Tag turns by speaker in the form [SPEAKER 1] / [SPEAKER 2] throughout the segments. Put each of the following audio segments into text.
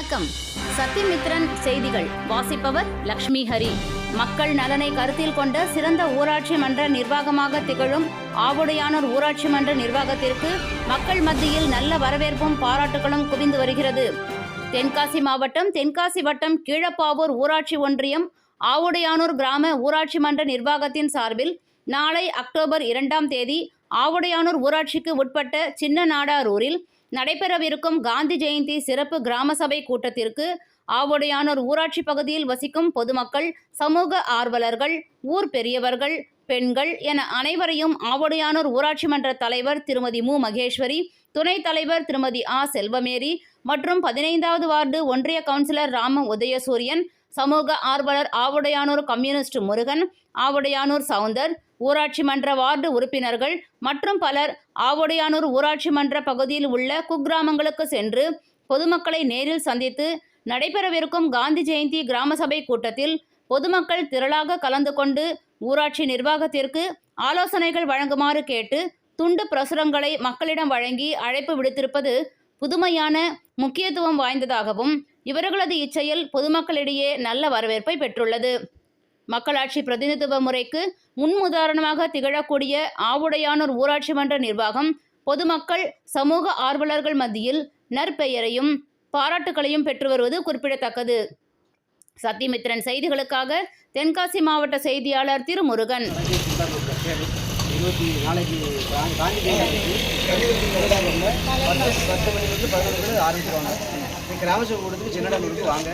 [SPEAKER 1] வணக்கம். சத்தியமித்ரன் செய்திகள். வாசிப்பவர் லக்ஷ்மி ஹரி. மக்கள் நலனை கருத்தில் கொண்ட சிறந்த ஊராட்சி மன்ற நிர்வாகமாக திகழும் ஆவுடையானூர் ஊராட்சி மன்ற நிர்வாகத்திற்கு மக்கள் மத்தியில் நல்ல வரவேற்பும் பாராட்டுகளும் குவிந்து வருகிறது. தென்காசி மாவட்டம் தென்காசி வட்டம் கீழப்பாவூர் ஊராட்சி ஒன்றியம் ஆவுடையானூர் கிராம ஊராட்சி மன்ற நிர்வாகத்தின் சார்பில் நாளை அக்டோபர் இரண்டாம் தேதி ஆவுடையானூர் ஊராட்சிக்கு உட்பட்ட சின்ன நாடாரூரில் நடைபெறவிருக்கும் காந்தி ஜெயந்தி சிறப்பு கிராம சபை கூட்டத்திற்கு ஆவுடையானூர் ஊராட்சி பகுதியில் வசிக்கும் பொதுமக்கள் சமூக ஆர்வலர்கள் ஊர் பெரியவர்கள் பெண்கள் என அனைவரையும் ஆவுடையானூர் ஊராட்சி மன்ற தலைவர் திருமதி மு. மகேஸ்வரி துணைத் தலைவர் திருமதி ஆ. செல்வமேரி மற்றும் பதினைந்தாவது வார்டு ஒன்றிய கவுன்சிலர் ராம உதயசூரியன் சமூக ஆர்வலர் ஆவுடையானூர் கம்யூனிஸ்ட் முருகன் ஆவுடையானூர் சவுந்தர் ஊராட்சி மன்ற வார்டு உறுப்பினர்கள் மற்றும் பலர் ஆவுடையானூர் ஊராட்சி மன்ற பகுதியில் உள்ள குக்கிராமங்களுக்கு சென்று பொதுமக்களை நேரில் சந்தித்து நடைபெறவிருக்கும் காந்தி ஜெயந்தி கிராம சபை கூட்டத்தில் பொதுமக்கள் திரளாக கலந்து கொண்டு ஊராட்சி நிர்வாகத்திற்கு ஆலோசனைகள் வழங்குமாறு கேட்டு துண்டு பிரசுரங்களை மக்களிடம் வழங்கி அழைப்பு விடுத்திருப்பது புதுமையான முக்கியத்துவம் வாய்ந்ததாகவும் இவர்களது இச்செயல் பொதுமக்களிடையே நல்ல வரவேற்பை பெற்றுள்ளது. மக்களாட்சி பிரதிநிதித்துவ முறைக்கு முன்முதாரணமாக திகழக்கூடிய ஆவுடையானூர் ஊராட்சி மன்ற நிர்வாகம் பொதுமக்கள் சமூக ஆர்வலர்கள் மத்தியில் நற்பெயரையும் பாராட்டுகளையும் பெற்று வருவது குறிப்பிடத்தக்கது. சத்தியமித்திரன் செய்திகளுக்காக தென்காசி மாவட்ட செய்தியாளர் திருமுருகன்.
[SPEAKER 2] இருபத்தி நாளைக்கு காந்தி ஜெயந்தி பத்து பத்து மணிலேருந்து பதினொன்று மணி ஆரம்பிச்சிருவாங்க. இந்த கிராம சபை கூட்டத்துக்கு சின்னடலூருக்கு வாங்க.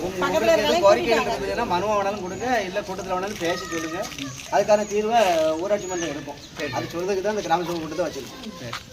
[SPEAKER 2] உங்க- உங்களுக்கு கோரிக்கைகள் இருந்ததுன்னா மனுவை வேணாலும் கொடுங்க. இல்லை கூட்டத்தில் வேணாலும் பேசி சொல்லுங்க. அதுக்கான தீர்வை ஊராட்சி மன்றம் எடுப்போம் அது சொல்றதுக்கு தான் இந்த கிராம சபை கூட்டத்தை வச்சிருக்கோம்